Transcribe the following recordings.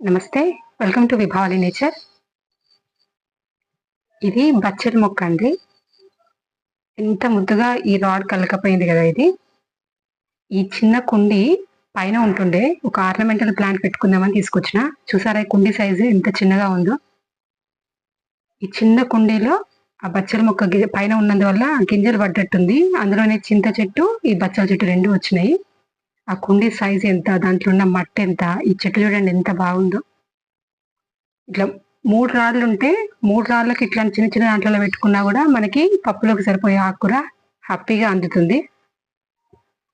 నమస్తే welcome to విభావలి nature ఇది బచ్చడి మొక్క అండి. ఎంత ముద్దుగా ఈ రాడ్ కలకపోయింది కదా ఇది. ఈ చిన్న కుండి పైన ఉంటుండే ఒక ఆర్నమెంటల్ ప్లాంట్ పెట్టుకుందామని తీసుకొచ్చిన. చూసారా ఈ కుండి సైజు ఎంత చిన్నగా ఉందో. ఈ చిన్న కుండీలో ఆ బచ్చల మొక్క పైన ఉన్నందువల్ల గింజలు పడ్డట్టుంది. అందులోనే చింత చెట్టు ఈ బచ్చల చెట్టు రెండు వచ్చినాయి. ఆ కుండీ సైజ్ ఎంత దాంట్లో ఉన్న మట్టి ఎంత ఈ చెట్టు చూడండి ఎంత బాగుందో. ఇట్లా మూడు రాళ్ళు ఉంటే మూడు రాళ్ళకి ఇట్లా చిన్న చిన్న దాంట్లో పెట్టుకున్నా కూడా మనకి పప్పులోకి సరిపోయే ఆకుకూర హ్యాపీగా అందుతుంది.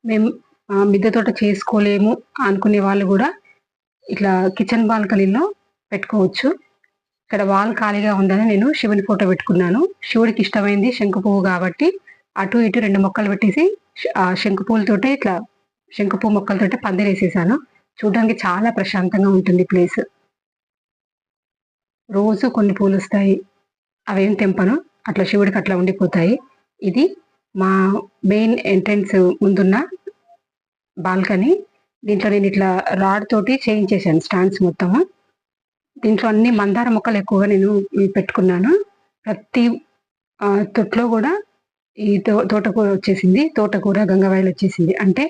మేము మిద్దె తోట చేసుకోలేము అనుకునే వాళ్ళు కూడా ఇట్లా కిచెన్ బాల్కనీలో పెట్టుకోవచ్చు. ఇక్కడ వాల్ ఖాళీగా ఉందని నేను శివుని ఫోటో పెట్టుకున్నాను. శివుడికి ఇష్టమైంది శంకు పువ్వు కాబట్టి అటు ఇటు రెండు మొక్కలు పెట్టేసి ఆ శంకు పువ్వులతోటే ఇట్లా శంకుపూ మొక్కలతో పందిరేసేసాను. చూడడానికి చాలా ప్రశాంతంగా ఉంటుంది ప్లేస్. రోజు కొన్ని పూలు వస్తాయి అవేం తెంపను. అట్లా శివుడికి అట్లా ఉండిపోతాయి. ఇది మా మెయిన్ ఎంట్రన్స్ ముందున్న బాల్కనీ. దీంట్లో నేను ఇట్లా రాడ్ తోటి చేయించేశాను స్టాండ్స్ మొత్తము. దీంట్లో అన్ని మందార మొక్కలు ఎక్కువగా నేను పెట్టుకున్నాను. ప్రతి తొట్లో కూడా ఈ తో తోటకూర వచ్చేసింది. తోటకూర గంగవాయిలు వచ్చేసింది. అంటే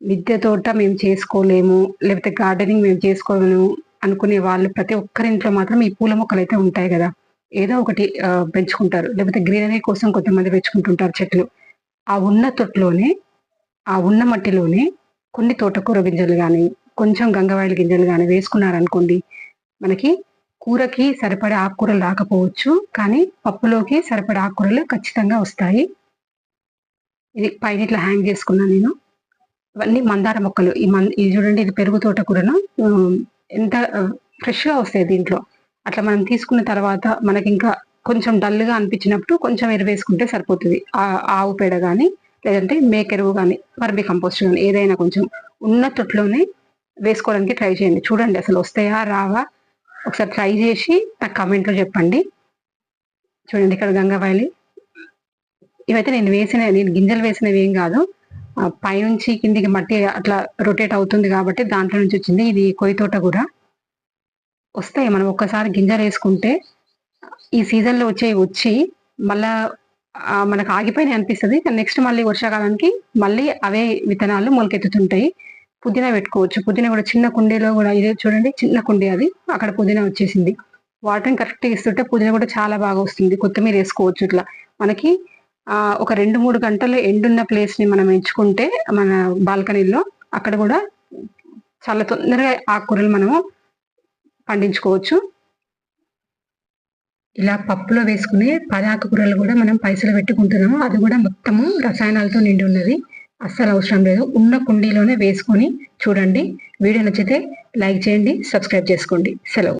మిద్దె తోట మేము చేసుకోలేము లేకపోతే గార్డెనింగ్ మేము చేసుకోలేము అనుకునే వాళ్ళు ప్రతి ఒక్కరింట్లో మాత్రం ఈ పూల మొక్కలు అయితే ఉంటాయి కదా. ఏదో ఒకటి పెంచుకుంటారు. లేకపోతే గ్రీనరీ కోసం కొంతమంది పెంచుకుంటుంటారు చెట్లు. ఆ ఉన్న తొట్టులోనే ఆ ఉన్న మట్టిలోనే కొన్ని తోటకూర గింజలు కానీ కొంచెం గంగవాయిల గింజలు కానీ వేసుకున్నారనుకోండి మనకి కూరకి సరిపడే ఆకుకూరలు రాకపోవచ్చు. కానీ పప్పులోకి సరిపడే ఆకుకూరలు ఖచ్చితంగా వస్తాయి. ఇది పైన ఇట్లా హ్యాంగ్ చేసుకున్నాను నేను. ఇవన్నీ మందార మొక్కలు. ఈ మన్ ఇది చూడండి ఇది పెరుగు తోట కూడాను. ఎంత ఫ్రెష్గా వస్తాయి దీంట్లో. అట్లా మనం తీసుకున్న తర్వాత మనకి ఇంకా కొంచెం డల్గా అనిపించినప్పుడు కొంచెం ఎరువు వేసుకుంటే సరిపోతుంది ఆవు పేడ కానీ లేదంటే మేకెరువు కానీ వర్మి కంపోస్ట్ కానీ ఏదైనా కొంచెం ఉన్న తొట్లోనే వేసుకోవడానికి ట్రై చేయండి. చూడండి అసలు వస్తాయా రావా? ఒకసారి ట్రై చేసి నాకు కమెంట్లో చెప్పండి. చూడండి ఇక్కడ గంగాబాయిలి ఇవైతే నేను వేసిన నేను గింజలు వేసినవి ఏం కాదు. పైనుంచి కిందికి మట్టి అట్లా రొటేట్ అవుతుంది కాబట్టి దాంట్లో నుంచి వచ్చింది. ఇది కొయ్యి తోట కూడా. వస్తాయి. మనం ఒక్కసారి గింజలు వేసుకుంటే ఈ సీజన్లో వచ్చే వచ్చి మళ్ళా మనకు ఆగిపోయినాయి అనిపిస్తుంది. నెక్స్ట్ మళ్ళీ వర్షాకాలానికి మళ్ళీ అవే విత్తనాలు మొలకెత్తుతుంటాయి. పుదీనా పెట్టుకోవచ్చు. పుదీనా కూడా చిన్న కుండీలో కూడా ఇదే చూడండి. చిన్న కుండీ అది. అక్కడ పుదీనా వచ్చేసింది. వాటర్ని కరెక్ట్గా ఇస్తుంటే పుదీనా కూడా చాలా బాగా వస్తుంది. కొత్తిమీర వేసుకోవచ్చు ఇట్లా. మనకి ఒక రెండు మూడు గంటలు ఎండున్న ప్లేస్ని మనం ఎంచుకుంటే మన బాల్కనీలో అక్కడ కూడా చాలా తొందరగా ఆకుకూరలు మనము పండించుకోవచ్చు. ఇలా పప్పులో వేసుకునే పది ఆకుకూరలు కూడా మనం పైసలు పెట్టుకుంటున్నాము. అది కూడా మొత్తము రసాయనాలతో నిండి ఉన్నది. అస్సలు అవసరం లేదు. ఉన్న కుండీలోనే వేసుకొని చూడండి. వీడియో నచ్చితే లైక్ చేయండి సబ్స్క్రైబ్ చేసుకోండి. సెలవు.